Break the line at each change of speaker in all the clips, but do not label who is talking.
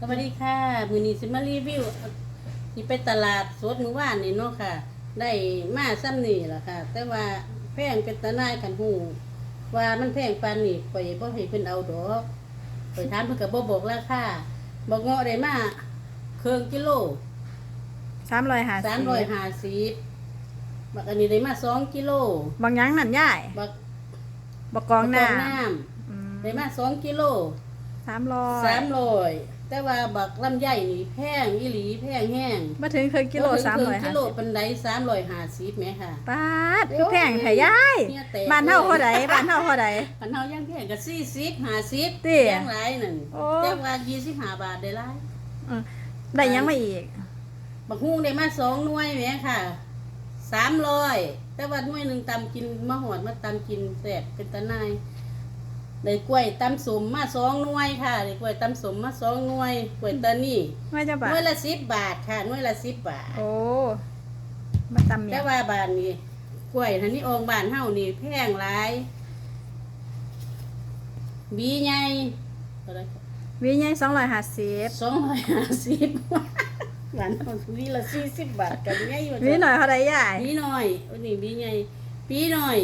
สวัสดีค่ะ มือนี้สิมารีวิวที่ไปตลาดสดมื้อวานนี่เนาะค่ะ ได้มาซ้ำนี่ล่ะค่ะ แต่ว่าแพงเป็นตะนายกันหูว่ามันแพงปานนี่ข่อยบ่ให้เพิ่นเอาดอกข่อยถามเพิ่นก็บ่บอกราคาบอกเงาะได้มาเครื่องกิโล
สามร้อยห้าสิบ
350บักอันนี้ได้มา2กิโล
บางหยังนั่นย่าย
บัก
บักกองหน้า
บักน้ำได้มา2กิโล
สามร้อย
สามร้อยแต่ว่าบักลำไยนี่แพงอีหลีแพงแห้ง
มาถึงคือกิโลสามร้อย
กิ
ห้า
โล
สิบ
เป็นไดสามร้อยห้าสิบไหมค่ะ
ป้าดคือแพงแท้ย่าย
เนี่ยแตก
บ้านเท่าเท่าใดบ้านเท่าเท่าใด
พันเท่ายังแพงก็สี่สิบห้าสิบ
ติ
ยังหลายนั่น
โอ้
แต่ว่ายี่สิบห้าบาทได้หลาย
เออได้หยังมาอีก
บักฮุ้งได้มาสองหน่วยไหมค่ะสามร้อยแต่ว่าหน่วยหนึ่งตำกินมะหอดมาตำกินแสบเป็นตะนาย ได้กล้วยตำสมมาสองหน่วยค่ะได้กล้วยตำสมมาสองหน่วยกล้วยตานี่
ไม่จะ
ห
บาท
น่วยละสิบบาทค่ะหน่วยละสิบบาท
โอ้มาตำเมี
แต่
ย
ว่าบ้านนี้กล้วยทันนี้องค์บ้านเฮานี่แพงหลายบีใหญ่เท่าไหร่
วิใหญ่สองร้อยห้าสิบ
สองร้อยห้าสิบบ้านเฮาวีละสี่สิบบาทกันใหญ่ว่า
วิหน่อยเท่าใดย่าย
บีน้อยอันนี้บีใหญ่บีน้อย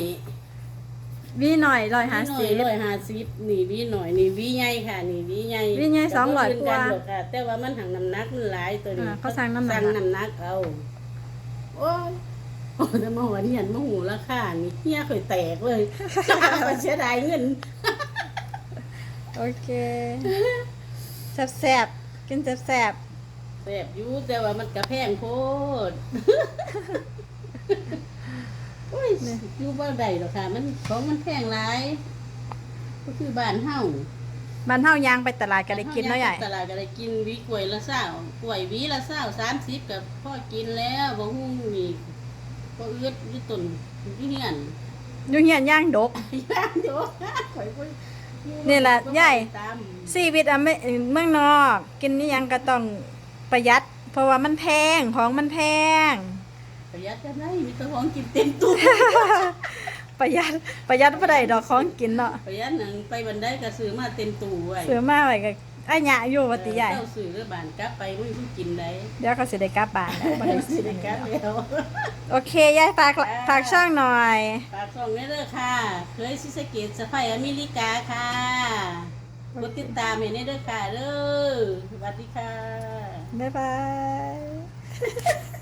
วิหน่อยร้อยห้า
บีน้อ
สิ
ย
บ
ร้อยห้าสิบนี่บีน้อยนี่บีใหญ่ค่ะ นี่บีใหญ่
บีใหญ่
แต่บ่
200
ขึ้นกัน
กว่า
หรอกค่ะ แต่ว่ามันหังน้ำหนักมันหลายตัวนี้
อ่าเขาสั่งน้ำหนัก
สั่งน้ำหนักเอาโอ้ยโอ้แต่มาหัวเหียนมาหูราคานี่เฮียเคยแตกเลยมันเสียดายเงิน
โอเคแซ่บๆกินแซ่บ
แสบอยู่แต่ว่ามันกระแพงโพด โอ้ยอยู่บ่ได้หรอกค่ะ มันของมันแพงหลาย ก็คือบ้านเฮา
ๆบ้านเฮายางไปตลาดก็ได้กินเนาะใหญ่
ตลาดก็ได้กินหวีกล้วยละเศร้ากล้วยหวีละเศร้าสามสิบกับพ่อกินแล้วบ่ฮู้นี่ก็เอื้อดอยู่ต้นอยู่เฮียน
อยู่เฮียนย่างดก
ย่างอยู่ข่อยบ่
นี่ล่ะยาย
ตาม
ชีวิตอะไม่เมืองนอก กินนี่ยังก็ต้องประหยัด เพราะว่ามันแพงของมันแพง
ประหยัดจะได้มีแตัวของกินเต็มตู้
ประหยัดประหยัดบ่ได้ดอกของกินเนาะ
ประหยัดหนังไปบันไดก็ซื้อมาเต็มตู้ไว้
ซื้อมาไว้ก็อ้ายหยะอยู่ว่าติใหญ่
เจ้าซื้อแล้วบานกลับไปไม่ผู้กินได้
เดี๋ยวก็สิได้กลับบ้านแล้วบ่ได้
ซื้
ซื้
อ
อ
ได้กลับ
แล้ว
แล้ว
โอเคยายฝากฝากช่องหน่อย
ฝากส่งได้เลยค่ะ เคยซิสะเกตสะพายอเมริกาค่ะกดติดตามให้ได้ด้วยค่ะเด้อสวัสดีค่ะ
บ๊ายบาย